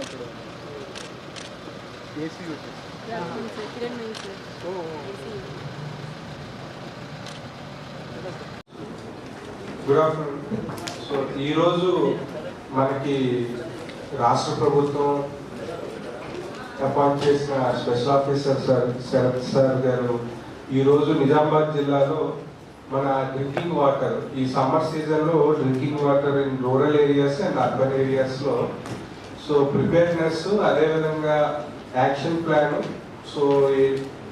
అప్పుడు. AC good afternoon so ఈరోజు మనకి రాష్ట్ర ప్రభుత్వం అపాయింట్ చేసిన special officer sir Sharath sir గారు ఈరోజు నిజామాబాద్ జిల్లాలో మన డ్రింకింగ్ వాటర్ ఈ సమ్మర్ సీజన్లో drinking water in rural areas and urban ఏరియాస్లో సో ప్రిపేర్నెస్ అదేవిధంగా యాక్షన్ ప్లాన్. సో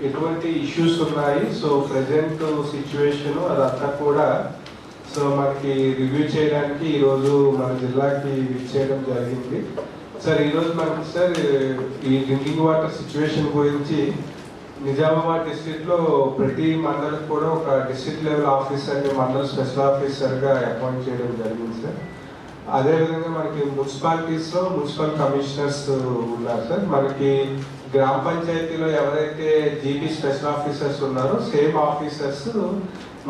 ఎటువంటి ఇష్యూస్ ఉన్నాయి? సో ప్రజెంట్ సిచ్యువేషన్ అదంతా కూడా సో మనకి రివ్యూ చేయడానికి ఈరోజు మన జిల్లాకి విచ్చేయడం జరిగింది. సార్ ఈరోజు మనకి సార్ ఈ డ్రింకింగ్ వాటర్ సిచ్యువేషన్ గురించి నిజామాబాద్ డిస్టిక్లో ప్రతి మండలికి కూడా ఒక డిస్ట్రిక్ట్ లెవెల్ ఆఫీసర్ని మండల్ స్పెషల్ ఆఫీసర్గా అపాయింట్ చేయడం జరిగింది సార్. అదేవిధంగా మనకి మున్సిపాలిటీస్లో మున్సిపల్ కమిషనర్స్ ఉన్నారు సార్. మనకి గ్రామ పంచాయతీలో ఎవరైతే జీపీ స్పెషల్ ఆఫీసర్స్ ఉన్నారో సేమ్ ఆఫీసర్స్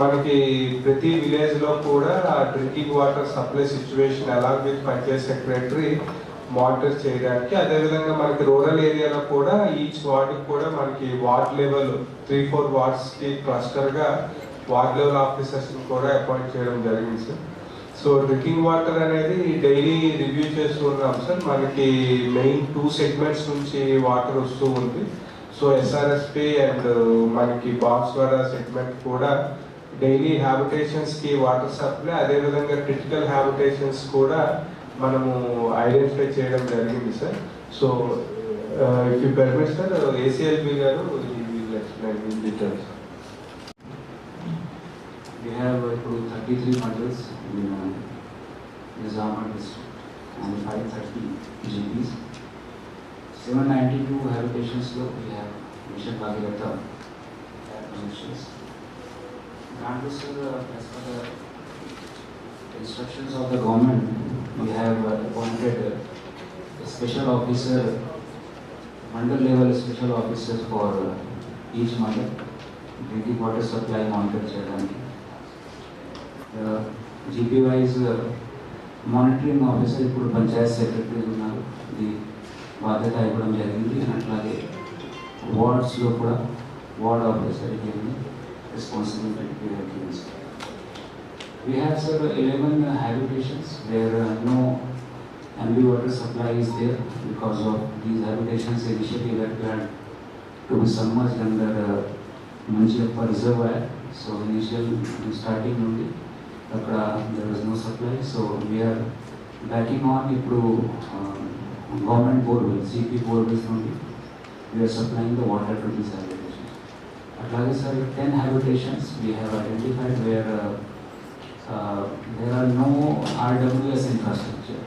మనకి ప్రతి విలేజ్లో కూడా drinking water supply situation along with panchayat secretary monitor చేయడానికి. అదేవిధంగా మనకి రూరల్ ఏరియాలో కూడా ఈచ్ వార్డుకి కూడా మనకి వార్డ్ లెవెల్ త్రీ ఫోర్ వార్డ్స్కి క్లస్టర్గా వార్డ్ లెవెల్ ఆఫీసర్స్ని కూడా అపాయింట్ చేయడం జరిగింది సార్. సో డ్రింకింగ్ వాటర్ అనేది డైలీ రివ్యూ చేస్తూ ఉన్నాం సార్ మనకి మెయిన్ టూ సెగ్మెంట్స్ నుంచి వాటర్ వస్తూ ఉంది సో ఎస్ఆర్ఎస్పి అండ్ మనకి బాన్స్వాడ సెగ్మెంట్ కూడా డైలీ హ్యాబిటేషన్స్కి వాటర్ సప్లై అదేవిధంగా క్రిటికల్ హ్యాబిటేషన్స్ కూడా మనము ఐడెంటిఫై చేయడం జరిగింది sir so if you permit sir ACLB గారు explain details have uh, 33 models in uh, Nizamabad district and 530 GPs. 792 habitations law, we have Mission Bhagirata acquisitions. Grant this uh, as per the instructions of the government, we have uh, appointed uh, a special officer, mandal level special officer for uh, each mandal, drinking water supply monitor, Chairman. GP wise monitoring officer ఇప్పుడు panchayat secretary ఉన్నారు ఇది బాధ్యత ఇవ్వడం జరిగింది And అట్లాగే వార్డ్స్లో కూడా ward officer ఇవ్వండి responsibility We have sir 11 habitations where uh, no MB water supply is there because of these habitations initially were planned to be submerged under uh, Manjappa reservoir. So initial starting నుండి అక్కడ there was no supply. So we are backing on ఇప్పుడు government borewells CP borewells నుండి we are supplying the water to these habitations. అట్లాగే sir ten habitations we have identified where there are no RWS infrastructure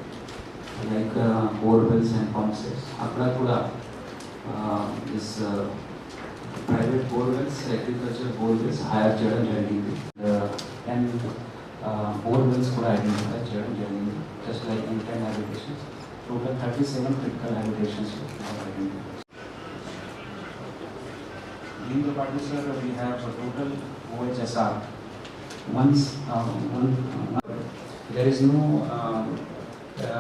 like uh, borewells and pump sets. అక్కడ కూడా uh, this uh, private borewells, agriculture borewells hire చేయడం జరిగింది and borewells కూడా identify చేయడం జరిగింది just like in ten habitations total thirty seven critical habitations identify దీంతో పాటు sir we have total OHSR ones one there is no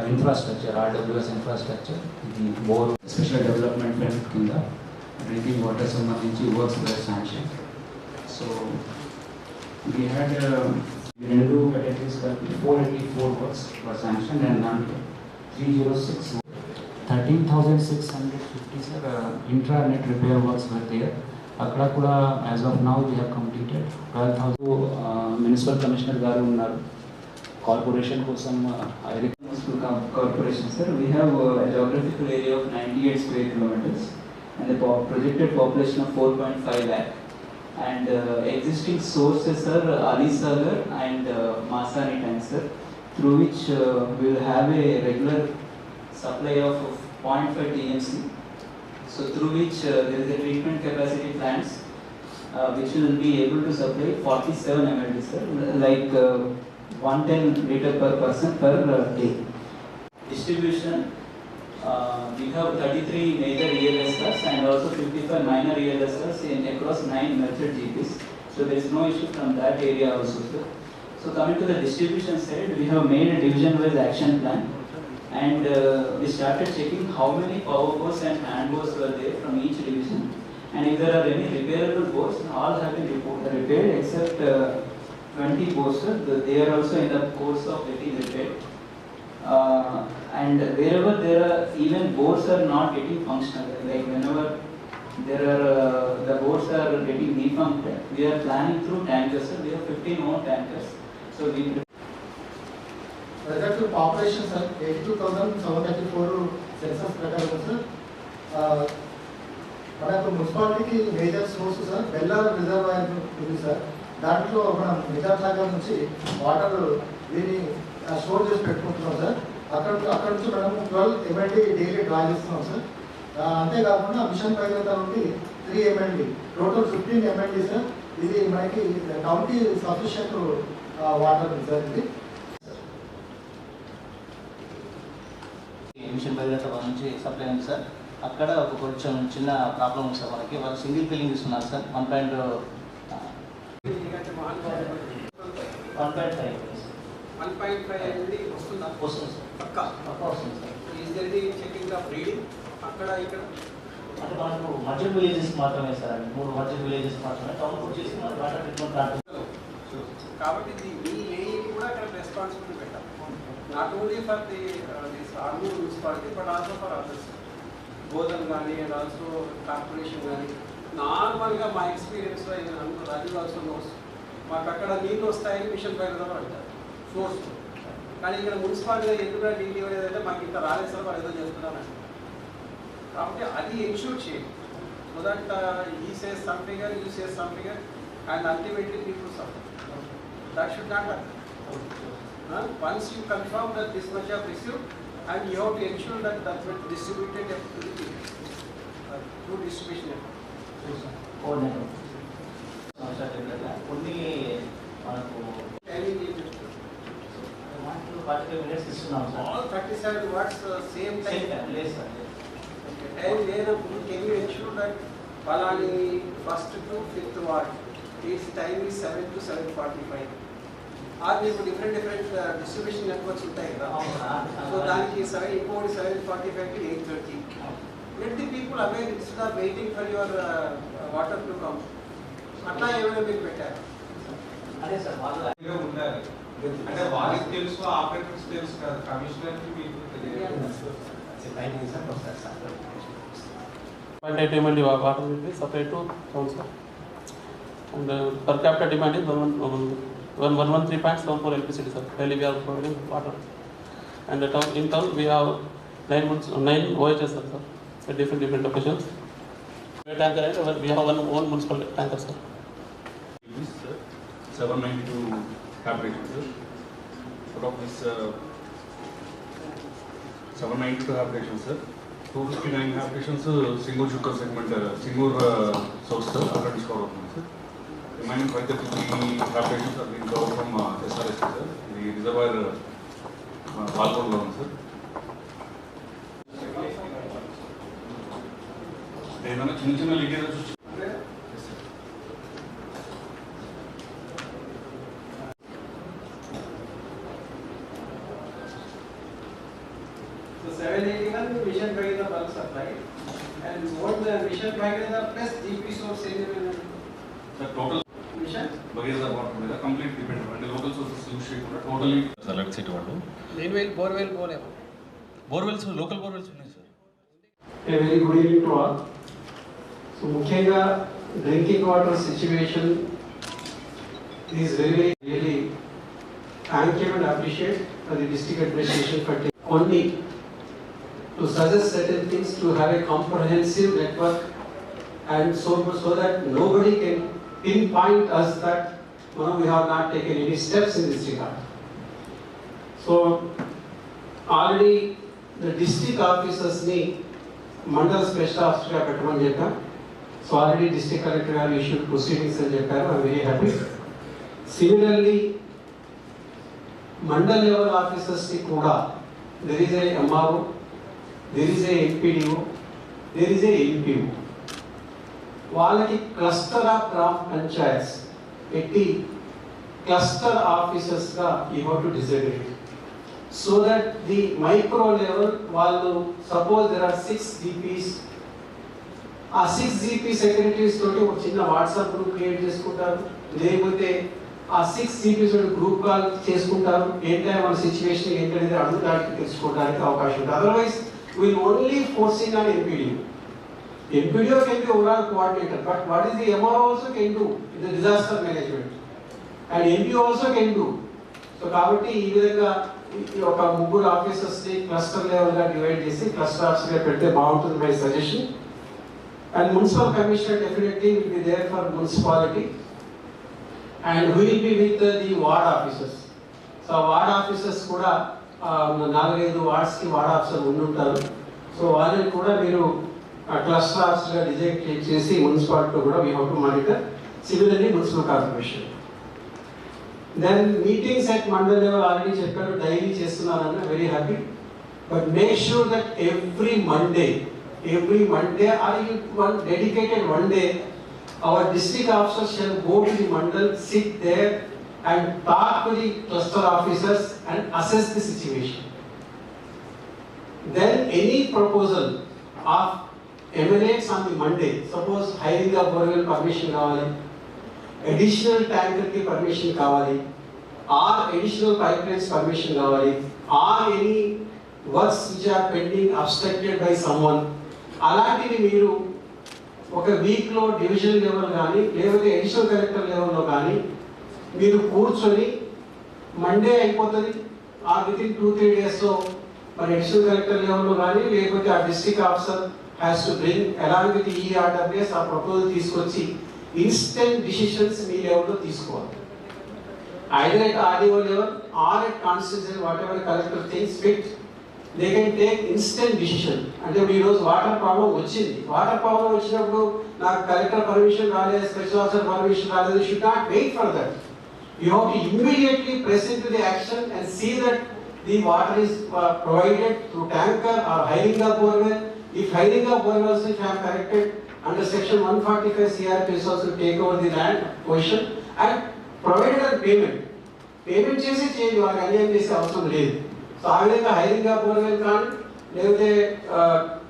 infrastructure RWS infrastructure ఇది bore special development fund కింద drinking water సంబంధించి works sanction so we had రెండు categories కలిపి four eighty four works for sanction and దాంట్లో three zero six thirteen thousand six hundred fifty sir intra net repair works were there అక్కడ కూడా as of now we have completed twelve thousand municipal commissioner గారు ఉన్నారు corporation కోసం municipal corporation sir we have geographical area of 98 square kilometers and the po- projected population of 4.5 lakh. And uh, existing sources are Ali Sagar and uh, Masani tank, sir, through which uh, we will have a regular supply of 0.5 TMC. So through which uh, there is a treatment capacity plants uh, which will be able to supply 47 ml, sir, like uh, 110 liter per person per uh, day. Distribution, uh, we have 33 major ELSRs and also 55 minor ELSRs in across 9 merchant GPs. So there is no issue from that area also, sir. So coming to the distribution side, we have made a division-wise action plan and uh, we started checking how many power boards and hand boards were there from each division. And if there are any repairable boards, all have been repaired except uh, 20 boards, They are also in the course of getting repaired. Uh, and wherever there are, even boards are not getting functional, like whenever there are, uh, the boards are getting defunct, we are planning through tankers, sir. we have 15 own tankers. So we present population sir eighty two thousand seven thirty four census ప్రకారం sir ఆ, మనకు మున్సిపాలిటీకి major source sir Bellar reservoir ఉంది sir దాంట్లో మనం నిజాం సాగర్ నుంచి water దీన్ని store చేసి పెట్టుకుంటున్నాం సార్. అక్కడ అక్కడ నుంచి మనం ట్వెల్వ్ ఎంఎల్డి డైలీ డ్రా చేస్తున్నాం సార్. అంతేకాకుండా మిషన్ భగీరథ నుండి three MLD total fifteen MLD sir. ఇది మనకి కౌంటీ సఫిషియంట్ వాటర్ సార్ ఇది. మిషన్ భగీరథ వాళ్ళ నుంచి సప్లై ఉంది సార్. అక్కడ ఒక కొంచెం చిన్న ప్రాబ్లం ఉంది సార్ మనకి. వాళ్ళు సింగిల్ ఫిల్లింగ్ ఇస్తున్నారు sir. One point one point five. One point five అనేది వస్తుందా? వస్తుంది సార్. పక్క. వస్తుంది sir. Is there checking of reading అక్కడ ఇక్కడ. అంటే మనకు మధ్య విలేజెస్ మాత్రమే సార్. మూడు విలేజెస్ మాత్రమే. టౌన్ వచ్చేసి మన వాటర్ ట్రీట్మెంట్ ప్లాంట్ కాబట్టి ఇది మీ ఏఈకి కూడా అక్కడ రెస్పాన్సిబిలిటీ పెట్టాలి. Not only for the this Armoor municipality but also for others Bodhan కానీ అండ్ ఆల్సో కార్పొరేషన్ కానీ. నార్మల్గా మా ఎక్స్పీరియన్స్లో అనుకో రాజు ఆల్సో నోస్ మాకు అక్కడ నీళ్ళు వస్తాయని మిషన్ బయట అంటారు. సోర్స్. కానీ ఇక్కడ మున్సిపాలిటీ ఎందుకు డిగ్రీ ఇవ్వలేదంటే మాకు ఇంత రాలేదు సార్ వాళ్ళు ఏదో చేస్తున్నారంట కాబట్టి అది ఎన్ష్యూర్ చేయండి. సో దట్ ఈ says some figure you says some figure and ultimately people suffer that should not once you confirm that this much of receive and you have to ensure that that will distributed to the through distribution coordinator కొన్ని మనకు five minutes ఇస్తున్నాం sir all thirty seven what's same time same time లేదు sir time లేనప్పుడు can you ensure that Palani first to fifth ward is time ఈ seven to seven forty five are మీకు different different distribution networks ఉంటాయి కదా. So దానికి seven ఇంకోటి seven forty five to eight thirty let the people aware of waiting for your water to come అట్లా ఏమైనా మీరు పెట్టారు? అదే సార్ ఉండాలి అంటే వాళ్ళకి తెలుసు ఆపరేటర్స్ తెలుసు కదా కమిషనర్కి మీకు తెలియదు Point eight MLD wa- water will be supplied to town, sir. And uh, per capita demand is one one one one one one three point seven four LPCD, sir. Daily we are providing water. And the town, in town, we have nine months, nine OHS, sir, at 792 applications. Out of this uh, 792 applications, sir, 259 applications uh, Singur Shukar segment, uh, Singur uh, source, sir, అక్కడ discover అవుతుంది sir remaining five thirty are being covered from uh, SRS, sir ఇది reservoir పాల్గొనలో ఉంది sir. ఏదైనా చిన్న చిన్న leakages 781 mission drive the bulk supply and what the mission bag is the best GP source in the total drinking bageza what the complete depend on to suggest certain things to have a comprehensive network and so so that nobody can pinpoint us that you know, we have not taken any steps in this regard. So already the district officers ని మండల special ఆఫీసర్గా పెట్టమని చెప్పాం so already district collector గారు issued proceedings అని చెప్పారు. I very happy similarly mandal level ఆఫీసర్స్కి కూడా there is a MRO there is a MPDO there is వాళ్ళకి క్లస్టర్ ఆఫ్ గ్రామ్ పంచాయత్స్ పెట్టి cluster ఆఫీసర్స్గా you have to decide it so that the micro level వాళ్ళు suppose there are six GPs ఆ six GP secretaries తోటి ఒక చిన్న WhatsApp group create చేసుకుంటారు. లేకపోతే ఆ సిక్స్ జీపీస్ గ్రూప్ కాల్ చేసుకుంటారు. ఏంటంటే మన సిచ్యువేషన్ ఏంటనేది అడుగుతానికి తెలుసుకోవడానికి అవకాశం ఉంటుంది. Otherwise will only forcing on MPD MPDO can be overall coordinator, but what is the MRO also can do in the disaster management and MPO also can do. So కాబట్టి ఈ విధంగా ఈ ఒక ముగ్గురు ఆఫీసర్స్ని క్లస్టర్ లెవెల్గా డివైడ్ చేసి cluster ఆఫీసర్గా పెడితే బాగుంటుంది my suggestion and municipal commissioner definitely will be there for municipality and will be with the ward officers so ward officers కూడా నాలుగైదు వార్డ్స్కి వార్డ్ ఆఫీసర్ ఉండి ఉంటారు సో వాళ్ళని కూడా మీరు క్లస్టర్ ఆఫీసర్గా డిజైన్ చేసి మున్సిపాలిటీ కూడా we how to monitor similarly municipal corporation. Then meetings at mandal level already చెప్పారు daily చేస్తున్నారన్న very happy but make sure that every Monday every Monday are you one dedicated one day our district officers shall go to the mandal sit there and talk to the cluster officers and assess the situation. then any proposal of emanates on the Monday, suppose hiring the borewell permission కావాలి additional tanker కి permission కావాలి or additional pipelines permission కావాలి or any works which are pending obstructed by someone అలాంటివి మీరు ఒక వీక్లో division level కానీ లేకపోతే అడిషనల్ కలెక్టర్ లెవెల్లో కానీ మీరు కూర్చొని మండే అయిపోతుంది. ఆ వితిన్ టూ త్రీ డేస్లో మరి అడిషనల్ కలెక్టర్ లెవెల్లో కానీ లేకపోతే ఆ district officer has to bring along with ఈ ఆర్డర్నెస్ ఆ ప్రపోజల్ తీసుకొచ్చి ఇన్స్టెంట్ డిసిషన్స్ మీ లెవెల్లో తీసుకోవాలి. Either at RDO level or at constitution whatever collector things fit they can take instant decision అంటే ఇప్పుడు ఈరోజు వాటర్ ప్రాబ్లం వచ్చింది. వాటర్ ప్రాబ్లం వచ్చినప్పుడు నాకు కలెక్టర్ పర్మిషన్ రాలేదు స్పెషల్ ఆఫీసర్ పర్మిషన్ రాలేదు should not wait for that you have to immediately press into the action and see that the water is uh, provided through tanker or hiring of borewell. If hiring of borewells, if I am corrected, under section 145 CRP is also take over the land position and provided a payment. Payment చేసి చేయండి వాళ్ళకి అన్యాయం చేసే అవసరం లేదు so ఆ విధంగా hiring of borewell కానీ లేకపోతే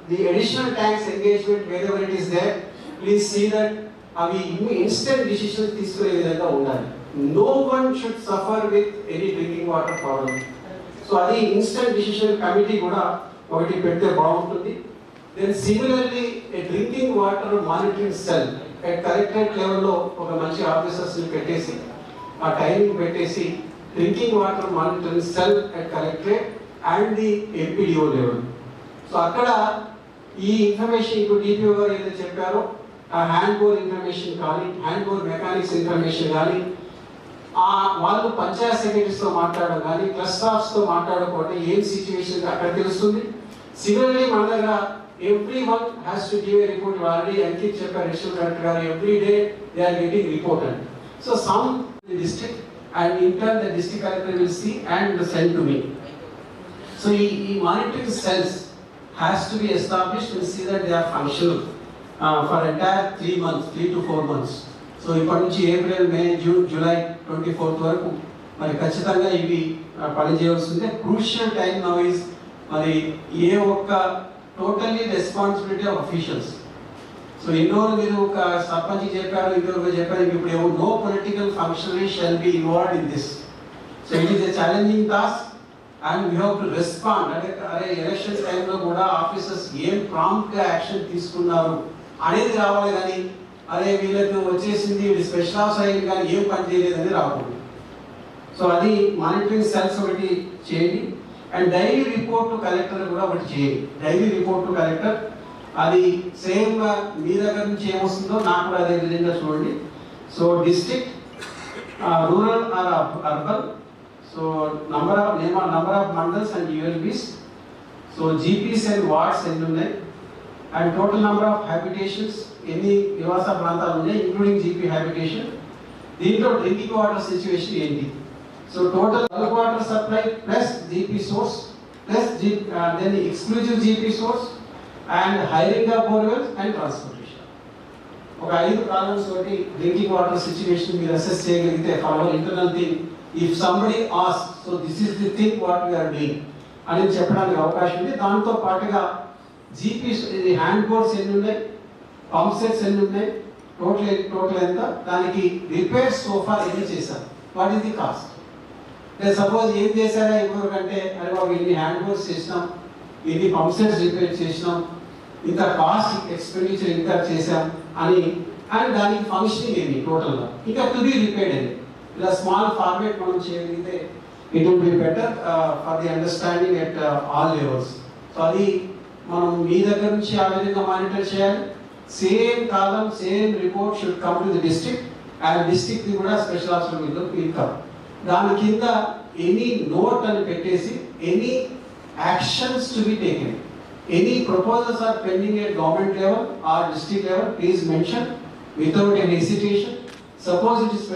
ది అడిషనల్ ట్యాంక్స్ ఎంగేజ్మెంట్ వేరే it is there please see that అవి ఇన్స్టెంట్ డిసిషన్స్ తీసుకునే విధంగా ఉండాలి no one should suffer with any drinking water problem so అది ఇన్స్టెంట్ డిసిషన్ కమిటీ కూడా ఒకటి పెడితే బాగుంటుంది. Then similarly drinking water monitoring cell at collectorate లెవెల్లో ఒక మంచి ఆఫీసర్స్ని పెట్టేసి ఆ టైమింగ్ పెట్టేసి drinking water monitoring cell at collectorate and the MPDO level so అక్కడ ఈ ఇన్ఫర్మేషన్ ఇప్పుడు డిపిఓ గారు ఏదైతే చెప్పారో ఆ హ్యాండ్ బోర్ ఇన్ఫర్మేషన్ కానీ హ్యాండ్ బోర్ మెకానిక్స్ ఇన్ఫర్మేషన్ కానీ ఆ వాళ్ళు పంచాయత్ సెక్రటరీస్తో మాట్లాడడం కానీ క్లస్టర్తో మాట్లాడకపోతే ఏం సిచ్యువేషన్ అక్కడ తెలుస్తుంది. సిమిలర్లీ మన దగ్గర every month has to give a report already Ankit చెప్పారు యశ్వంత్ కలెక్టర్ గారు every day they are getting reported so some district and in turn the district collector will see and send to me so ఈ ఈ monitoring cells has to be established will see that they are functional for entire three months three to four months so ఇప్పటి నుంచి April May June July twenty fourth వరకు మరి ఖచ్చితంగా ఇవి పనిచేయవలసిందే crucial time now మరి ఏ ఒక్క totally responsibility of officials so ఎన్నో మీరు ఒక సర్పంచ్ చెప్పారు ఇంకొక చెప్పారు ఇప్పుడు ఏమో no political functionary shall be involved in this so it is a challenging task and we have to respond అంటే అరే ఎలక్షన్స్ టైంలో కూడా ఆఫీసర్స్ ఏం ప్రాంప్ట్గా యాక్షన్ తీసుకున్నారు అనేది రావాలి కానీ అదే వీళ్ళకి వచ్చేసింది వీళ్ళు స్పెషల్ ఆఫీసర్ అయింది కానీ ఏం పని చేయలేదని రాకూడదు సో అది మానిటరింగ్ సెల్స్ ఒకటి చేయండి. And daily report to collector కూడా ఒకటి చేయండి. డైలీ రిపోర్ట్ టు కలెక్టర్ అది సేమ్ మీ దగ్గర నుంచి ఏమొస్తుందో నాకు కూడా అదే విధంగా చూడండి. So district rural or urban so number of name of, name of, number of mandals and ULBs. So GPs ఎన్ని ఉన్నాయి? And total number of habitations ఎన్ని నివాస ప్రాంతాలు ఉన్నాయి ఇంక్లూడింగ్ జీపీ హ్యాబిటేషన్ దీంట్లో డ్రింకింగ్ వాటర్ సిచ్యువేషన్ ఏంటి? So total bulk water supply plus GP source plus G then exclusive GP source and hiring of borewells and transportation ఒక ఐదు columns తోటి drinking water situation మీరు అసెస్ చేయగలిగితే for internal thing if somebody as so this is the thing what we are doing అని చెప్పడానికి అవకాశం ఉంది. దాంతో పాటుగా జీపీ ఇది హ్యాండ్ బోర్డ్స్ ఎన్ని ఉన్నాయి పంప్ సెట్స్ ఎన్ని ఉన్నాయి టోటల్ టోటల్ ఎంత? దానికి రిపేర్ సోఫా ఎన్ని చేశారు? వాట్ ఈస్ ది కాస్ట్ లేదు సపోజ్ ఏం చేశారా ఎవరికంటే అరే బాబు ఇన్ని హ్యాండ్ బోర్డ్స్ చేసినాం? ఇన్ని పంప్ సెట్స్ రిపేర్ చేసినాం? ఇంత కాస్ట్ ఎక్స్పెండిచర్ ఇంకా చేశాం? అని అండ్ దానికి ఫంక్షనింగ్ ఏమి టోటల్గా ఇంకా తుది రిపేర్ రిపేర్డ్ అని ఇలా స్మాల్ ఫార్మేట్ మనం చేయగలిగితే it will be better for the understanding at all levels so అది మనం మీ దగ్గర నుంచి ఆ విధంగా మానిటర్ చేయాలి. Same column same report should come to the district and district కూడా స్పెషల్ ఆఫీసర్ మీద విల్ కమ్ దాని కింద ఎనీ నోట్ అని పెట్టేసి any actions to be taken any proposals are pending at government level or district level please mention without an hesitation suppose it is